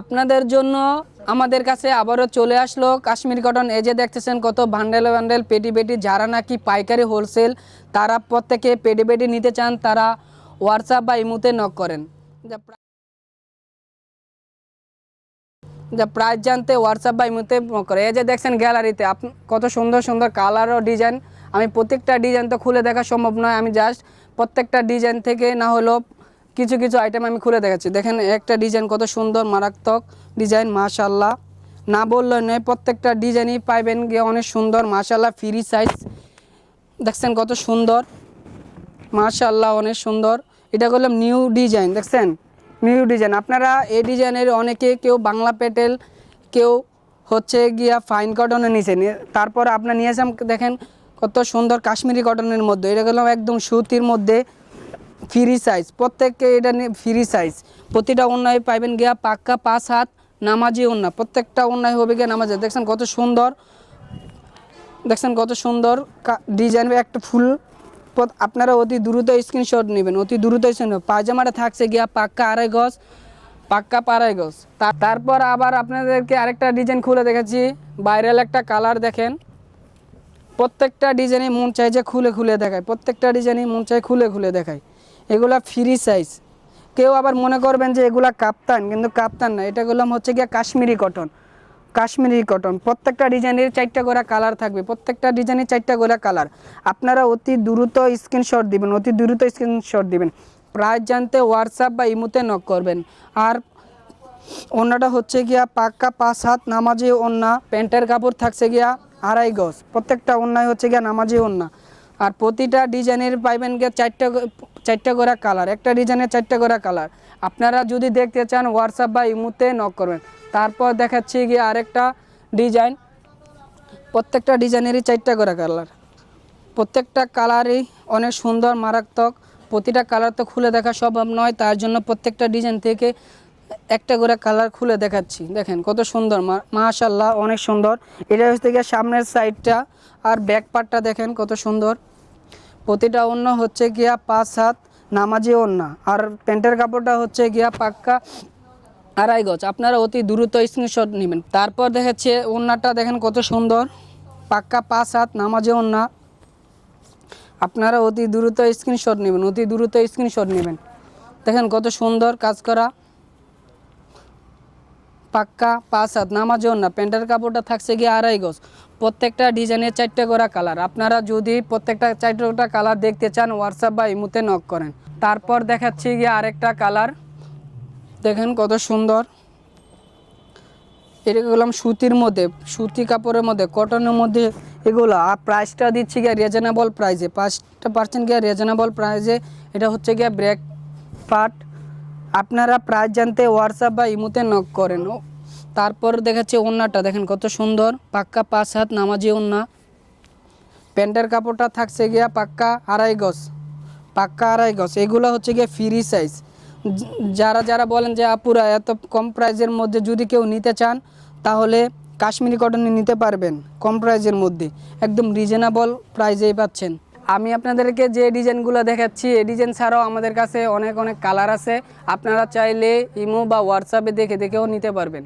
আপনাদের জন্য আমাদের কাছে আবারও চলে আসলো কাশ্মীর কটন এই যে দেখতেছেন কত বান্ডেল বান্ডেল, পেটি পেটি, যারা নাকি পাইকারি হোলসেল তারা প্রত্যেকে পেটি পেটি নিতে চান, তারা হোয়াটসঅ্যাপ বা ইমুতে নক করেন। যা প্রাইস জানতে হোয়াটসঅ্যাপ বা ইমুতে নক করে। এই যে দেখছেন গ্যালারিতে আপ কত সুন্দর সুন্দর কালার ও ডিজাইন আমি প্রত্যেকটা ডিজাইন তো খুলে দেখা সম্ভব নয়, আমি জাস্ট প্রত্যেকটা ডিজাইন থেকে না হলেও কিছু কিছু আইটেম আমি খুলে দেখাচ্ছি। দেখেন, একটা ডিজাইন কত সুন্দর, মারাত্মক ডিজাইন মাশাল্লাহ না বললে নয়, প্রত্যেকটা ডিজাইনই পাইবেন গিয়ে অনেক সুন্দর মাশাল্লাহ ফ্রি সাইজ দেখছেন কত সুন্দর? মাশাল্লাহ অনেক সুন্দর। এটা করলাম নিউ ডিজাইন দেখছেন? নিউ ডিজাইন আপনারা এই ডিজাইনের অনেকে কেউ বাংলা পেটেল, কেউ হচ্ছে গিয়া ফাইন কটনে নিয়েছেন এ- তারপর আপনার নিয়ে আসলাম, দেখেন কত সুন্দর কাশ্মীরি কটনের মধ্যে। এটা করলাম একদম সুতির মধ্যে। ফ্রি সাইজ, প্রত্যেককে এটা ফ্রি সাইজ। প্রতিটা অন্যায় পাইবেন গিয়া পাক্কা পাঁচ হাত, নামাজি অন্যা প্রত্যেকটা অন্যায় হবে গিয়া নামাজি দেখছেন কত সুন্দর? দেখছেন কত সুন্দর? ডিজাইন একটা ফুল। আপনারা অতি দ্রুত স্ক্রিনশট নেবেন। অতি দ্রুত পায়জামাটা থাকছে গিয়া পাক্কা আড়াই গজ, পাক্কা পাড়াই গজ। তারপর আবার আপনাদেরকে আরেকটা ডিজাইন খুলে দেখাচ্ছি। ভাইরাল একটা কালার দেখেন। প্রত্যেকটা ডিজাইনে মন চাই যে খুলে খুলে দেখায়। প্রত্যেকটা ডিজাইনে মন চাই খুলে খুলে দেখায়। এগুলা ফ্রি সাইজ কেউ আবার মনে করবেন যে এগুলা কাপ্তান, কিন্তু কাপ্তান না। এটা গুলাম হচ্ছে গিয়া কাশ্মীরি কটন কাশ্মীরি কটন প্রত্যেকটা ডিজাইনের চারটা করে কালার থাকবে। প্রত্যেকটা ডিজাইনের চারটা করে কালার আপনারা অতি দ্রুত স্ক্রিনশট দিবেন, অতি দ্রুত স্ক্রিনশট দিবেন। প্রাইস জানতে হোয়াটসঅ্যাপ বা ইমুতে নক করবেন। আর ওন্নাটা হচ্ছে গিয়া পাক্কা পাঁচ হাত নামাজি ওন্না, প্যান্টের কাপড় থাকছে গিয়া আড়াই গজ। প্রত্যেকটা ওন্নায় হচ্ছে গিয়া নামাজি ওন্না। আর প্রতিটা ডিজাইনের পাইবেন গিয়া চারটা চারটা করে কালার একটা ডিজাইনের চারটা করে কালার আপনারা যদি দেখতে চান হোয়াটসঅ্যাপ বা ইমুতে নক করবেন। তারপর দেখাচ্ছি গিয়ে আরেকটা ডিজাইন প্রত্যেকটা ডিজাইনেরই চারটা করে কালার প্রত্যেকটা কালারই অনেক সুন্দর, মারাত্মক। প্রতিটা কালার তো খুলে দেখা সম্ভব নয়, তার জন্য প্রত্যেকটা ডিজাইন থেকে একটা করে কালার খুলে দেখাচ্ছি। দেখেন কত সুন্দর মাশাল্লাহ অনেক সুন্দর। এটা হচ্ছে গিয়ে সামনের সাইডটা আর ব্যাক পার্টটা দেখেন কত সুন্দর। প্রতিটা অন্য হচ্ছে গিয়া পাঁচ হাত, নামাজি ওন্না আর প্যান্টের কাপড়টা হচ্ছে গিয়া পাক্কা আড়াই গজ। আপনারা অতি দ্রুত স্ক্রিনশট নেবেন। তারপর দেখাচ্ছে ওন্নাটা দেখেন কত সুন্দর। পাক্কা পাঁচ হাত, নামাজি ওন্না আপনারা অতি দ্রুত স্ক্রিনশট নেবেন, অতি দ্রুত স্ক্রিনশট নেবেন। দেখেন কত সুন্দর কাজ করা। পাক্কা পাঁচ হাত, নামাজ না প্যান্টের কাপড়টা থাকছে গিয়ে আড়াই গজ। প্রত্যেকটা ডিজাইনের চারটে করা কালার। আপনারা যদি প্রত্যেকটা চারটেটা কালার দেখতে চান হোয়াটসঅ্যাপ বা ইমুতে নক করেন। তারপর দেখাচ্ছি গিয়ে আরেকটা কালার। দেখেন কত সুন্দর। গেলাম সুতির মধ্যে, সুতি কাপড়ের মধ্যে কটনের মধ্যে এগুলো। আর প্রাইসটা দিচ্ছি গিয়ে রিজনেবল প্রাইসে পাঁচটা পার্সেন্ট গিয়ে রিজনেবল প্রাইসে এটা হচ্ছে গিয়ে ব্রেক পার্ট আপনারা প্রাইস জানতে হোয়াটসঅ্যাপ বা ইমুতে নক করেন। তারপর দেখাচ্ছে ওন্নাটা, দেখেন কত সুন্দর, পাক্কা পাঁচ হাত নামাজি ওন্না। প্যান্টের কাপড়টা থাকছে গিয়া পাক্কা আড়াই গজ, পাক্কা আড়াই গজ, এগুলো হচ্ছে গিয়ে ফ্রি সাইজ যারা যারা বলেন যে আপুরা, এত কম প্রাইজের মধ্যে যদি কেউ নিতে চান, তাহলে কাশ্মীরি কটনে নিতে পারবেন কম প্রাইজের মধ্যে। একদম রিজনেবল প্রাইজেই পাচ্ছেন। আমি আপনাদেরকে যে ডিজাইনগুলো দেখাচ্ছি এই ডিজাইন ছাড়াও আমাদের কাছে অনেক অনেক কালার আছে। আপনারা চাইলে ইমো বা হোয়াটসঅ্যাপে দেখে দেখেও নিতে পারবেন।